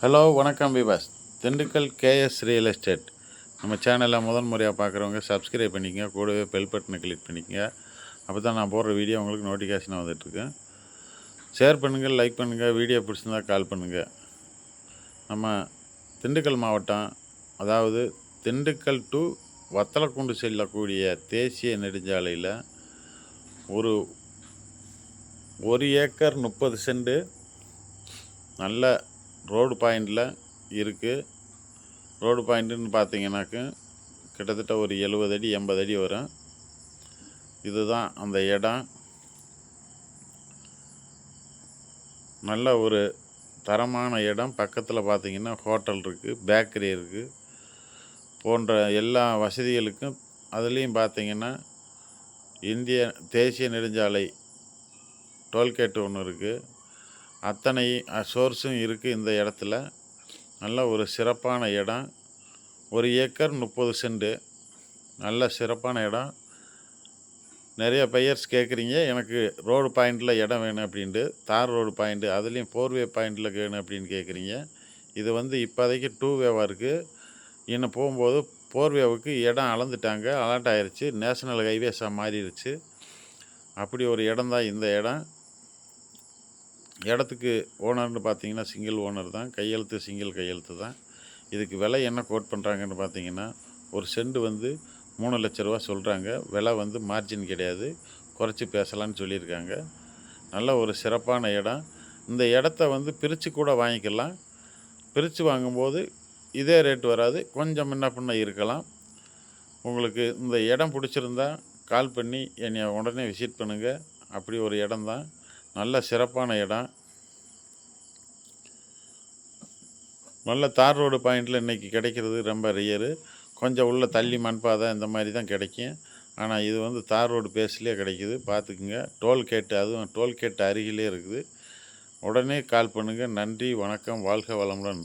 Hello வணக்கம் விவாஸ் Dindigul KS real estate. நம்ம சேனலை முதன் முறையாக பார்க்குறவங்க சப்ஸ்கிரைப் பண்ணிக்கங்க. கூடவே பெல் பட்டனை கிளிக் பண்ணிக்கங்க. அப்போ தான் நான் போடுற வீடியோ உங்களுக்கு நோட்டிஃபிகேஷனாக வந்துட்டுருக்கேன் ஷேர் பண்ணுங்கள் லைக் பண்ணுங்கள் வீடியோ பிடிச்சிருந்தா கால் பண்ணுங்கள் நம்ம திண்டுக்கல் மாவட்டம் அதாவது திண்டுக்கல் டு வத்தலக்குண்டு செல்லக்கூடிய தேசிய நெடுஞ்சாலையில் ஒரு ஒரு ஏக்கர் முப்பது சென்ட் நல்ல ரோடு பாயிண்டில் இருக்குது ரோடு பாயிண்ட்டுன்னு பார்த்தீங்கன்னாக்க கிட்டத்தட்ட ஒரு எழுபது அடி எண்பது அடி வரும். இதுதான் அந்த இடம். நல்ல ஒரு தரமான இடம். பக்கத்தில் பார்த்திங்கன்னா ஹோட்டல் இருக்குது பேக்கரி இருக்குது போன்ற எல்லா வசதிகளுக்கும் அதுலேயும் பார்த்திங்கன்னா இந்திய தேசிய நெடுஞ்சாலை டோல்கேட் ஒன்று இருக்குது அத்தனை சோர்ஸும் இருக்குது இந்த இடத்துல. நல்ல ஒரு சிறப்பான இடம். ஒரு ஏக்கர் முப்பது சென்ட்டு நல்ல சிறப்பான இடம். நிறைய பையர்ஸ் கேட்குறீங்க எனக்கு ரோடு பாயிண்டில் இடம் வேணும் அப்படின்ட்டு. தார் ரோடு பாயிண்ட்டு அதுலேயும் ஃபோர்வே பாயிண்டில் வேணும் அப்படின்னு கேட்குறீங்க. இது வந்து இப்போதைக்கு டூ வேவாக இருக்குது இன்னும் போகும்போது போர்வேவுக்கு இடம் அளந்துட்டாங்க அலாட் ஆயிடுச்சு நேஷனல் ஹைவேஸாக மாறிடுச்சு. அப்படி ஒரு இடம் தான் இந்த இடம். இடத்துக்கு ஓனர்னு பார்த்தீங்கன்னா சிங்கிள் ஓனர் தான். கையெழுத்து சிங்கிள் கையெழுத்து தான். இதுக்கு விலை என்ன கோட் பண்ணுறாங்கன்னு பார்த்தீங்கன்னா ஒரு செண்டு வந்து மூணு லட்ச ரூபா சொல்கிறாங்க விலை வந்து மார்ஜின் கிடையாது. குறைச்சி பேசலான்னு சொல்லியிருக்காங்க. நல்ல ஒரு சிறப்பான இடம். இந்த இடத்த வந்து பிரித்து கூட வாங்கிக்கலாம். பிரித்து வாங்கும்போது இதே ரேட் வராது. கொஞ்சம் முன்ன பின்ன இருக்கலாம். உங்களுக்கு இந்த இடம் பிடிச்சிருந்தா கால் பண்ணி என்னை உடனே விசிட் பண்ணுங்கள் அப்படி ஒரு இடம் தான் நல்ல சிறப்பான இடம். நல்ல தார் ரோடு பாயிண்டில் இன்றைக்கி கிடைக்கிறது ரொம்ப ரியரு கொஞ்சம் உள்ள தள்ளி மண்பாதை இந்த மாதிரி தான் கிடைக்கும். ஆனால் இது வந்து தார் ரோடு பேஸ்லேயே கிடைக்குது. பார்த்துக்குங்க டோல்கேட்டு அதுவும் டோல்கேட் அருகிலே இருக்குது. உடனே கால் பண்ணுங்கள் நன்றி வணக்கம். வாழ்க வளமுடன்.